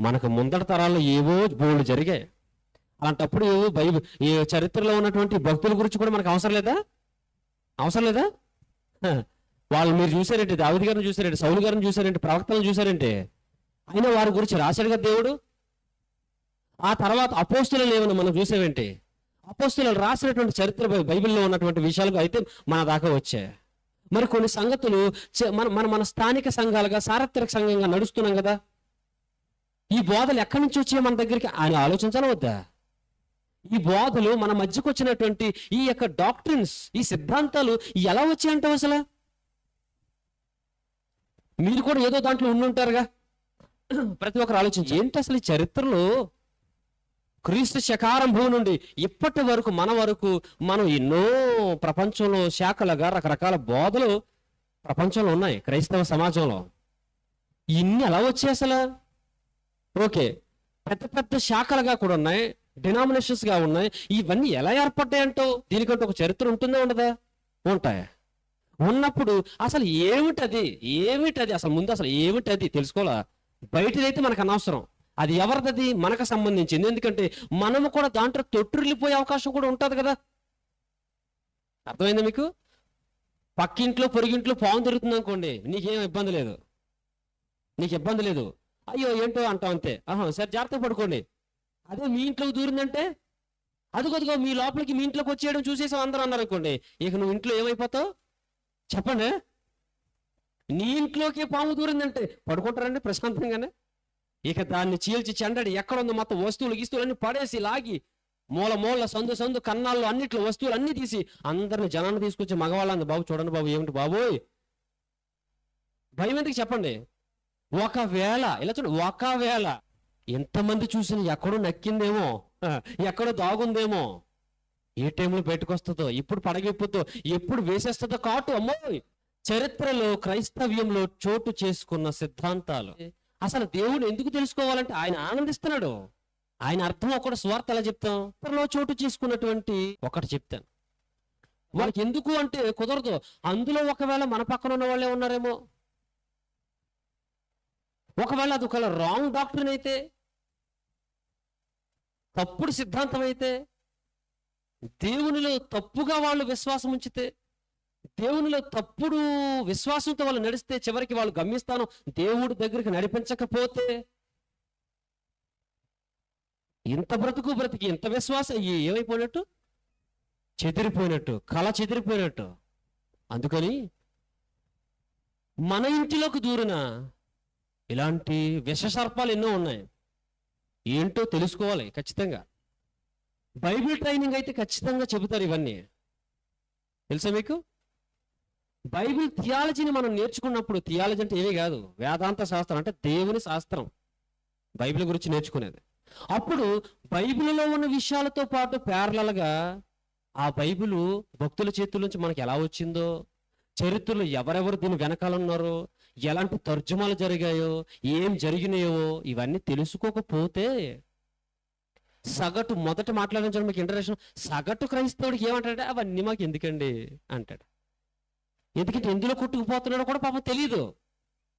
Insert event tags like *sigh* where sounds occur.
మనకు ముందటి తరాల్లో ఏవో బోళ్ళు జరిగాయి. అలాంటప్పుడు ఏవో బైబిల్ ఈ చరిత్రలో ఉన్నటువంటి భక్తుల గురించి కూడా మనకు అవసరం లేదా? అవసరం లేదా? వాళ్ళు మీరు చూసారేంటి దావిది గారిని చూసారేంటి సౌలు గారిని చూసారేంటి ప్రవక్తలను చూసారంటే అయినా వారి గురించి రాశాడు కదా దేవుడు? ఆ తర్వాత అపోస్తులు ఏమైనా మనం చూసావేంటి? అపోస్తులు రాసినటువంటి చరిత్ర బైబిల్లో ఉన్నటువంటి విషయాలు అయితే మన దాకా వచ్చాయి. మరి కొన్ని సంగతులు మన మన మన స్థానిక సంఘాలుగా సార్వత్రిక సంఘంగా నడుస్తున్నాం కదా? ఈ బోధలు ఎక్కడి నుంచి వచ్చాయి మన దగ్గరికి? ఆయన ఆలోచించాలా వద్దా? ఈ బోధలు మన మధ్యకు వచ్చినటువంటి ఈ యొక్క డాక్టర్స్ ఈ సిద్ధాంతాలు ఎలా వచ్చాయంటావు అసలు? మీరు కూడా ఏదో దాంట్లో ఉండుంటారుగా ప్రతి ఒక్కరు ఆలోచించి ఏంటి అసలు ఈ చరిత్రలో? క్రీస్తు శకారంభం నుండి ఇప్పటి వరకు మన వరకు మనం ఎన్నో ప్రపంచంలో శాఖలుగా రకరకాల బోధలు ప్రపంచంలో ఉన్నాయి క్రైస్తవ సమాజంలో. ఇన్ని ఎలా వచ్చాయి అసలు? ఓకే. పెద్ద పెద్ద శాఖలుగా కూడా ఉన్నాయి. డినామినేషన్స్గా ఉన్నాయి. ఇవన్నీ ఎలా ఏర్పడ్డాయంటో దీనికంటే ఒక చరిత్ర ఉంటుందా ఉండదా? ఉంటాయా? ఉన్నప్పుడు అసలు ఏమిటది? ఏమిటది? అసలు ముందు అసలు ఏమిటది? తెలుసుకోవాలా? బయటదైతే మనకు అనవసరం. అది ఎవరిదది? మనకు సంబంధించింది. ఎందుకంటే మనము కూడా దాంట్లో తొట్టురిల్లిపోయే అవకాశం కూడా ఉంటుంది కదా. అర్థమైందా మీకు? పక్కింట్లో పొరిగింట్లో పాము తిరుగుతుంది అనుకోండి నీకేం ఇబ్బంది లేదు. నీకు ఇబ్బంది లేదు. అయ్యో ఏంటో అంటాం అంతే. ఆహా సరే జాగ్రత్త పడుకోండి. అదే మీ ఇంట్లోకి దూరిందంటే? అదిగదిగో మీ లోపలికి మీ ఇంట్లోకి వచ్చేయడం చూసేసాం అందరూ అన్నారు అనుకోండి. ఇక నువ్వు ఇంట్లో ఏమైపోతావు? చెప్పండి. నీ ఇంట్లోకి పాము దూరిందంటే? పడుకుంటారండి ప్రశాంతంగానే. ఇక దాన్ని చీల్చి చెండడి ఎక్కడుందో మొత్తం వస్తువులు గిస్తువులు పడేసి లాగి మూల మూల సందు సందు కన్నాల్లో అన్నిట్లో వస్తువులు అన్ని తీసి అందరిని జనాన్ని తీసుకొచ్చి మగవాళ్ళంది బాబు చూడండి బాబు ఏమిటి బాబోయ్? భయం ఎందుకు చెప్పండి? ఒకవేళ ఇలా చూడండి ఒకవేళ ఎంతమంది చూసిన ఎక్కడో నక్కిందేమో *laughs* ఎక్కడో దాగుందేమో ఏ టైంలో బయటకు వస్తుందో ఎప్పుడు పడగెప్పుతో ఎప్పుడు వేసేస్తుందో కాటు అమ్మోయ్ చరిత్రలో క్రైస్తవ్యంలో చోటు చేసుకున్న సిద్ధాంతాలు. అసలు దేవుడు ఎందుకు తెలుసుకోవాలంటే ఆయన ఆనందిస్తున్నాడు. ఆయన అర్థం ఒకటి స్వార్థ ఎలా చెప్తాం? చోటు చేసుకున్నటువంటి ఒకటి చెప్తాను. వాళ్ళకి ఎందుకు అంటే కుదరదు. అందులో ఒకవేళ మన పక్కన ఉన్న వాళ్ళే ఉన్నారేమో. ఒకవేళ అది ఒకవేళ రాంగ్ డాక్టరీన్ అయితే తప్పుడు సిద్ధాంతం అయితే దేవునిలో తప్పుగా వాళ్ళు విశ్వాసం ఉంచితే దేవునిలో తప్పుడు విశ్వాసంతో వాళ్ళు నడిస్తే చివరికి వాళ్ళు గమ్యస్థానం దేవుడి దగ్గరికి నడిపించకపోతే ఇంత బ్రతుకు బ్రతికి ఇంత విశ్వాసం ఏమైపోయినట్టు? చెదిరిపోయినట్టు కళ చెదిరిపోయినట్టు. అందుకని మన ఇంటిలోకి దూరిన ఇలాంటి విషసర్పాలు ఎన్నో ఉన్నాయి. ఏంటో తెలుసుకోవాలి ఖచ్చితంగా. బైబిల్ ట్రైనింగ్ అయితే ఖచ్చితంగా చెబుతారు ఇవన్నీ. తెలుసా మీకు? బైబిల్ థియాలజీని మనం నేర్చుకున్నప్పుడు థియాలజీ అంటే ఏమీ కాదు. వేదాంత శాస్త్రం అంటే దేవుని శాస్త్రం. బైబిల్ గురించి నేర్చుకునేది. అప్పుడు బైబిల్లో ఉన్న విషయాలతో పాటు ప్యారలల్గా ఆ బైబిల్ భక్తుల చేతుల నుంచి మనకి ఎలా వచ్చిందో చరిత్రలో ఎవరెవరు దీని వెనకాల ఉన్నారో ఎలాంటి తర్జుమాలు జరిగాయో ఏం జరిగినాయో ఇవన్నీ తెలుసుకోకపోతే సగటు మొదట మాట్లాడించడం మీకు ఇంటరాక్షన్. సగటు క్రైస్తవుడికి ఏమంటాడంటే అవన్నీ మాకు ఎందుకండి అంటాడు. ఎందుకంటే ఎందులో కొట్టుకుపోతున్నాడో కూడా పాపం తెలియదు